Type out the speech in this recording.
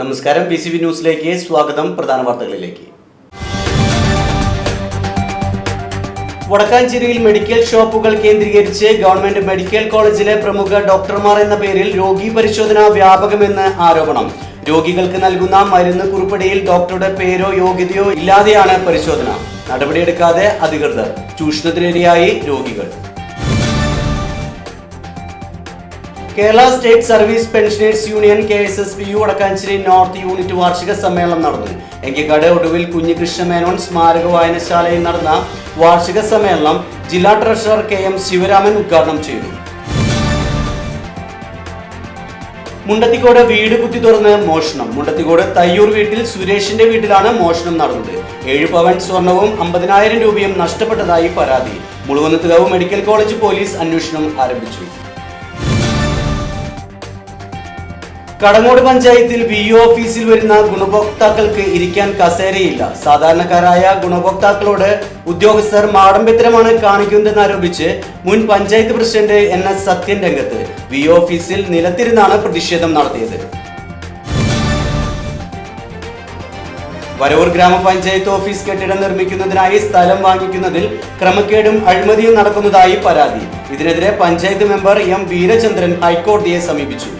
നമസ്കാരം. B C B ന്യൂസിലേക്ക് സ്വാഗതം. പ്രധാന വാർത്തകളിലേക്ക്. വടക്കാഞ്ചേരിയിൽ മെഡിക്കൽ ഷോപ്പുകൾ കേന്ദ്രീകരിച്ച് ഗവൺമെന്റ് മെഡിക്കൽ കോളേജിലെ പ്രമുഖ ഡോക്ടർമാർ എന്ന പേരിൽ രോഗി പരിശോധന വ്യാപകമെന്ന് ആരോപണം. രോഗികൾക്ക് നൽകുന്ന മരുന്ന് കുറിപ്പടിയിൽ ഡോക്ടറുടെ പേരോ യോഗ്യതയോ ഇല്ലാതെയാണ് പരിശോധന. നടപടിയെടുക്കാതെ അധികൃതർ ചൂഷണത്തിനിരയായി രോഗികൾ. Kerala state service pensioners union K S S P U Vadakkanchery north unit വാർഷിക സമ്മേളനം നടന്നു. എങ്കിക്കാട് ഒടുവിൽ കുഞ്ഞികൃഷ്ണ മേനോൻ സ്മാരക വായനശാലയിൽ നടന്ന വാർഷിക സമ്മേളനം ജില്ലാ ട്രഷറർ കെ എം ശിവരാമൻ ഉദ്ഘാടനം ചെയ്തു. മുണ്ടത്തിക്കോട് വീട് കുത്തി തുറന്ന് മോഷണം. മുണ്ടത്തിക്കോട് തയ്യൂർ വീട്ടിൽ സുരേഷിന്റെ വീട്ടിലാണ് മോഷണം നടന്നത്. ഏഴ് പവൻ സ്വർണവും അമ്പതിനായിരം രൂപയും നഷ്ടപ്പെട്ടതായി പരാതി. മുളുവന്നത്തുകാവ് മെഡിക്കൽ കോളേജ് പോലീസ് അന്വേഷണം ആരംഭിച്ചു. കടങ്ങോട് പഞ്ചായത്തിൽ ബി ഒ ഓഫീസിൽ വരുന്ന ഗുണഭോക്താക്കൾക്ക് ഇരിക്കാൻ കസേരയില്ല. സാധാരണക്കാരായ ഗുണഭോക്താക്കളോട് ഉദ്യോഗസ്ഥർ മാടമ്പിത്തരമാണ് കാണിക്കുന്നതെന്ന് ആരോപിച്ച് മുൻ panchayat president N S Sathyan രംഗത്ത് ബി ഒ ഓഫീസിൽ നിലത്തിരുന്നാണ് പ്രതിഷേധം നടത്തിയത്. വരവൂർ ഗ്രാമപഞ്ചായത്ത് ഓഫീസ് കെട്ടിടം നിർമ്മിക്കുന്നതിനായി സ്ഥലം വാങ്ങിക്കുന്നതിൽ ക്രമക്കേടും അഴിമതിയും നടക്കുന്നതായി പരാതി. ഇതിനെതിരെ പഞ്ചായത്ത് മെമ്പർ എം വീരചന്ദ്രൻ ഹൈക്കോടതിയെ സമീപിച്ചു.